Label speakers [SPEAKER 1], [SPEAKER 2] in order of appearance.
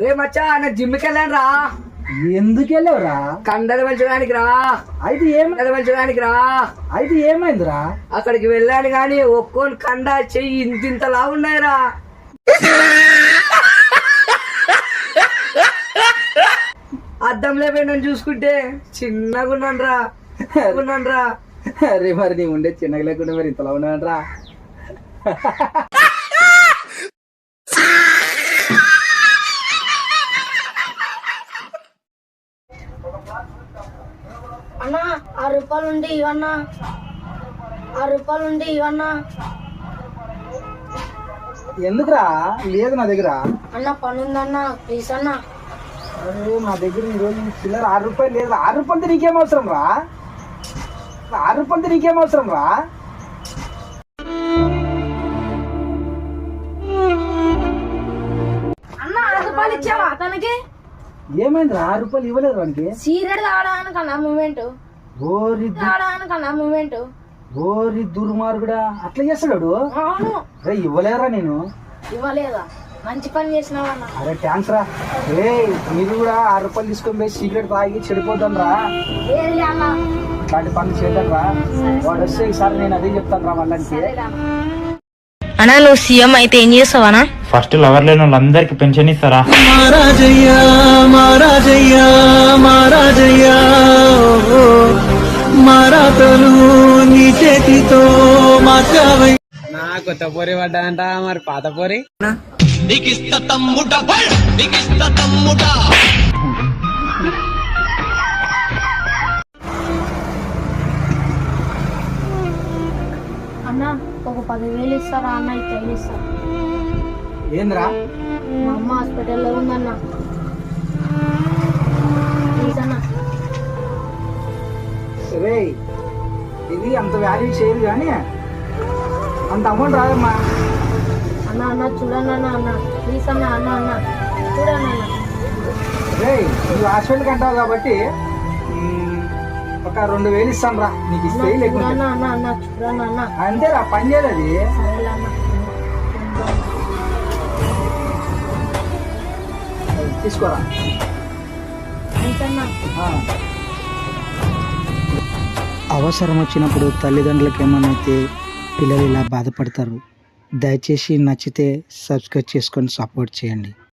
[SPEAKER 1] రే మచ్చా నా జిమ్కి వెళ్ళాను రా
[SPEAKER 2] ఎందుకు వెళ్ళావురా?
[SPEAKER 1] కండలు పెంచడానికి రా.
[SPEAKER 2] అయితే ఏం
[SPEAKER 1] పెంచడానికి రా.
[SPEAKER 2] అయితే ఏమైందిరా?
[SPEAKER 1] అక్కడికి వెళ్ళాను కానీ ఒక్కోని కండ చెయ్యి ఇంతింతలా ఉన్నాయిరా. అద్దంలో పోయి నన్ను చూసుకుంటే చిన్నగా ఉన్నాను రా ఉన్నాను రా
[SPEAKER 2] అరే మరి నీ ఉండే చిన్నగా లేకుండా మరి ఇంతలా ఉన్నాడరా
[SPEAKER 3] అన్న ఆరు రూపాయలు ఉండి ఇవన్నా ఆరు రూపాయలు ఉండి ఇవన్నా
[SPEAKER 2] ఎందుకురా? లేదు నా దగ్గర.
[SPEAKER 3] అన్న పని ఉందన్న ప్లీజ్ అన్న
[SPEAKER 2] అరే నా దగ్గర ఈ రోజు చిల్లర ఆరు రూపాయలు లేదు ఆరు రూపాయలతో నీకేం అవసరం రా? ఆరు రూపాయలతో నీకేం అవసరం రా?
[SPEAKER 3] అన్న ఆరు రూపాయలు ఇచ్చావా అతనికి
[SPEAKER 2] ఏమైందిరా? ఆరు రూపాయలు ఇవ్వలేదు వానికి?
[SPEAKER 3] సీరియడ్ తాగడానికన్నా మూమెంట్.
[SPEAKER 2] ఓరి
[SPEAKER 3] మూమెంట్.
[SPEAKER 2] ఓరి దుర్మార్గుడా? అట్లా చేస్తాడు
[SPEAKER 3] అవును.
[SPEAKER 2] అరే ఇవ్వలేరా నేను?
[SPEAKER 3] ఇవ్వలేదా? మంచి పని చేసినావన్న.
[SPEAKER 2] అరే థ్యాంక్స్ రా. ఏ మీరు కూడా ఆరు రూపాయలు తీసుకొని పోయి సిగరెట్ తాగి చెడిపోతాను రా ఇట్లాంటి పనులు చేద్దాం రా వాడు వస్తే ఈసారి నేను అదే చెప్తాను రా వాళ్ళకి
[SPEAKER 3] అన్నా.
[SPEAKER 4] నువ్వు సీఎం అయితే ఏం చేస్తావనా
[SPEAKER 5] ఫస్ట్ లవర్ లేని వాళ్ళందరికి పెన్షన్ ఇస్తారా?
[SPEAKER 6] నా కొత్త పొరి పడ్డాదంట మరి పాత పొరి?
[SPEAKER 3] అన్న ఒక పదివేలు ఇస్తారా అన్న
[SPEAKER 2] ఏందిరా?
[SPEAKER 3] మా అమ్మ హాస్పిటల్లో ఉందన్న. ప్లీజ్ అన్న.
[SPEAKER 2] అంత వాల్యూ చేయదు కానీ అంత అమౌంట్ రాదమ్మా.
[SPEAKER 3] అన్న అన్న చూడండి అన్న అన్న ప్లీజ్ అన్న అన్న అన్న చూడండి అన్న.
[SPEAKER 2] రే నువ్వు హాస్పిటల్కి అంటావు కాబట్టి ఒక రెండు వేలు ఇస్తాను రా. నీకు ఇస్తే
[SPEAKER 3] అన్న
[SPEAKER 2] లేకుంటే.
[SPEAKER 3] చూడన్న అన్న అన్న చూడన్న అన్న.
[SPEAKER 2] అంతేరా పని చేయదు అది తీసుకోరా. అవసరం వచ్చినప్పుడు తల్లిదండ్రులకు ఏమైతే పిల్లలు ఇలా బాధపడతారు దయచేసి నచ్చితే సబ్స్క్రైబ్ చేసుకొని సపోర్ట్ చేయండి.